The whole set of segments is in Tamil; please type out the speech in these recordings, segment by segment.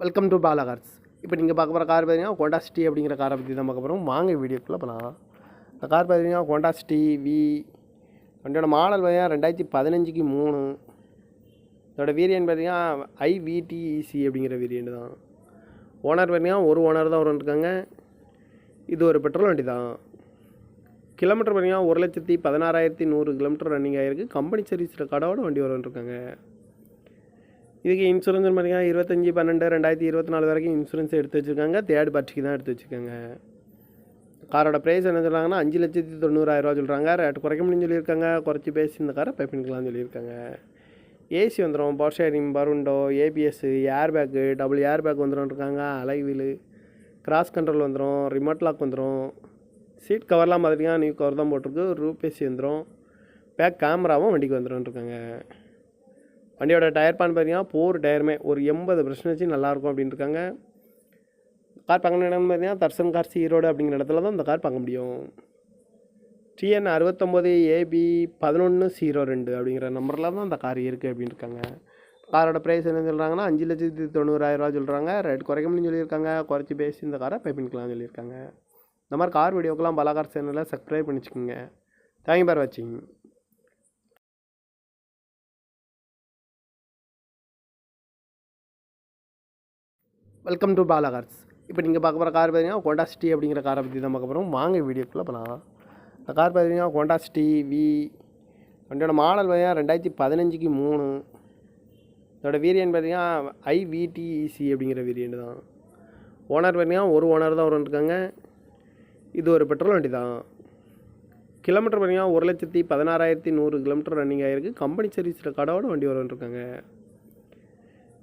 வெல்கம் டு பாலா கார்ஸ் இப்போ நீங்கள் பார்க்க போகிற கார் பார்த்தீங்கன்னா ஹோண்டா சிட்டி அப்படிங்கிற காரை பற்றி தான் பார்க்க போகிறோம் வாங்க வீடியோக்குள்ளே போகலாம் இந்த கார் பார்த்தீங்கன்னா ஹோண்டா சிட்டி வி வண்டியோட மாடல் பார்த்தீங்கன்னா ரெண்டாயிரத்தி பதினஞ்சுக்கு மூணு. இதோட வேரியன்ட் பார்த்தீங்கன்னா ஐவிடிஇசி அப்படிங்கிற வேரியன்ட் தான். ஓனர் பார்த்தீங்கன்னா ஒரு ஓனர் தான் இருக்காங்க. இது ஒரு பெட்ரோல் வண்டி தான். கிலோமீட்டர் பார்த்தீங்கன்னா ஒரு லட்சத்தி பதினாறாயிரத்தி நூறு கிலோமீட்டர் ரன்னிங் ஆகிருக்கு கம்பெனி சர்வீஸ் ரெக்கார்டோட வண்டி இருக்காங்க. இதுக்கு இன்சூரன்ஸ் பார்த்தீங்கன்னா இருபத்தஞ்சி பன்னெண்டு ரெண்டாயிரத்தி இருபத்தி நாலு வரைக்கும் இன்சூரன்ஸ் எடுத்து வச்சுருக்காங்க. தேர்ட் பார்ட்டிக்கு தான் எடுத்து வச்சுருக்காங்க. காரோட ப்ரைஸ் என்ன சொல்கிறாங்கன்னா அஞ்சு லட்சத்தி தொண்ணூறாயிரரூவா சொல்கிறாங்க ரேட் குறைக்க முடியும்னு சொல்லியிருக்காங்க. குறைச்சி பேசி இந்த காரை பே பண்ணிக்கலாம்னு சொல்லியிருக்காங்க. ஏசி வந்துடும் power steering பருண்டோ ABS air bag double air bag வந்துடும் இருக்காங்க. அலைவீலு கிராஸ் கண்ட்ரோல் வந்துடும் ரிமோட் லாக் வந்துடும் சீட் கவர்லாம் பார்த்தீங்கன்னா நியூ கவர் தான் போட்டிருக்கு. ரூப் ஏசி வந்துடும் பேக் கேமராவும் வண்டிக்கு வந்துடும் இருக்காங்க. வண்டியோட டயர் பான் பார்த்தீங்கன்னா போர் டயருமே. ஒரு எண்பது பர்சன்டேஜ் நல்லாயிருக்கும் அப்படின்னு இருக்காங்க கார் பார்க்கணும் இடம்னு பார்த்தீங்கன்னா தர்சன் கார்ஸ் ஈரோடு அப்படிங்கிற இடத்துல தான் இந்த கார் பார்க்க முடியும். டிஎன் அறுபத்தொம்போது ஏபி பதினொன்று ஜீரோ ரெண்டு அப்படிங்கிற நம்பரில் தான் அந்த கார் இருக்குது அப்படின்னு இருக்காங்க காரோட ப்ரைஸ் என்ன சொல்கிறாங்கன்னா அஞ்சு லட்சத்தி தொண்ணூறாயிரரூவா சொல்கிறாங்க ரேட் குறைக்க முடியும்னு சொல்லியிருக்காங்க. குறைச்சி பேசி இந்த காரை பே பண்ணிக்கலாம்னு சொல்லியிருக்காங்க. இந்த மாதிரி கார் வீடியோக்கெல்லாம் பலகார் சேனலில் சப்ஸ்கிரைப் பண்ணிச்சுக்கோங்க. தேங்க்யூ பார் வாட்சிங் வெல்கம் டு பாலா கார்ஸ் இப்போ நீங்கள் பார்க்க போகிற கார் பார்த்தீங்கன்னா கோண்டா சிட்டி அப்படிங்கிற காரை பற்றி தான் பார்க்க போகிறோம் வாங்க வீடியோக்குள்ளே போகலாம் இந்த கார் பார்த்தீங்கன்னா கோண்டா சிட்டி வி வண்டியோட மாடல் பார்த்தீங்கன்னா ரெண்டாயிரத்தி பதினஞ்சுக்கு மூணு. இதோட வேரியன்ட் பார்த்தீங்கன்னா ஐவிடிஇசி அப்படிங்கிற வேரியன்ட் தான். ஓனர் பார்த்தீங்கன்னா ஒரு ஓனர் தான் இருக்காங்க இது ஒரு பெட்ரோல் வண்டி தான் கிலோமீட்டர் பார்த்தீங்கன்னா ஒரு லட்சத்தி பதினாறாயிரத்தி நூறு கிலோமீட்டர் ரன்னிங் ஆகிருக்கு கம்பெனி சர்வீஸ் ரெக்கார்டோட வண்டி இருக்காங்க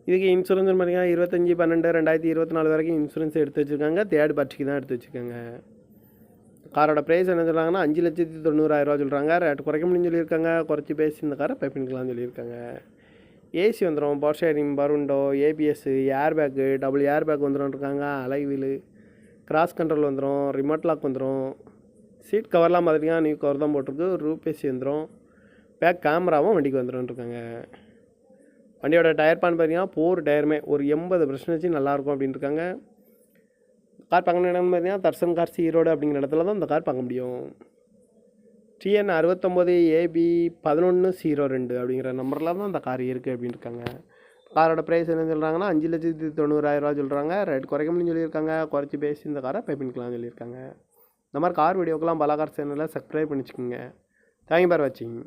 இதுக்கு இன்சூரன்ஸ் பார்த்தீங்கன்னா இருபத்தஞ்சி பன்னெண்டு ரெண்டாயிரத்தி இருபத்தி நாலு வரைக்கும் இன்சூரன்ஸ் எடுத்து வச்சுருக்காங்க. தேர்ட் பார்ட்டிக்கு தான் எடுத்து வச்சுருக்காங்க. காரோட ப்ரைஸ் என்ன சொல்கிறாங்கன்னா அஞ்சு லட்சத்தி தொண்ணூறாயிரரூவா சொல்கிறாங்க ரேட் குறைக்க முடியும்னு சொல்லியிருக்காங்க. குறைச்சி பேசி இந்த காரை பே பண்ணிக்கலாம்னு சொல்லியிருக்காங்க. ஏசி வந்துடும் power steering பருண்டோ ABS air bag double air bag வந்துடும் இருக்காங்க. அலைவீலு கிராஸ் கண்ட்ரோல் வந்துடும் ரிமோட் லாக் வந்துடும் சீட் கவர்லாம் பார்த்துட்டிங்கன்னா நியூ கவர் தான் போட்டிருக்கு. ரூபேசி வந்துடும் பேக் கேமராவும் வண்டிக்கு வந்துடும் இருக்காங்க. வண்டியோட டயர் பான் பார்த்தீங்கன்னா போர் டயருமே. ஒரு எண்பது பர்சன்டேஜ் நல்லாயிருக்கும் அப்படின்னு இருக்காங்க கார் பார்க்கணும் இடம்னு பார்த்தீங்கன்னா தர்சன் கார்ஸ் ஈரோடு அப்படிங்கிற இடத்துல தான் இந்த கார் பார்க்க முடியும். டிஎன் அறுபத்தொம்போது ஏபி பதினொன்று ஜீரோ ரெண்டு அப்படிங்கிற நம்பரில் தான் அந்த கார் இருக்குது அப்படின்னு இருக்காங்க காரோட ப்ரைஸ் என்ன சொல்கிறாங்கன்னா அஞ்சு லட்சத்தி தொண்ணூறாயிரரூவா சொல்கிறாங்க ரேட் குறைக்க முடியும்னு சொல்லியிருக்காங்க. குறைச்சி பேசி இந்த காரை பே பண்ணிக்கலாம்னு சொல்லியிருக்காங்க. இந்த மாதிரி கார் வீடியோக்கெல்லாம் பலா கார் சேனலில் சப்ஸ்கிரைப் பண்ணிச்சுக்கோங்க. தேங்க்யூ பார் வாட்சிங்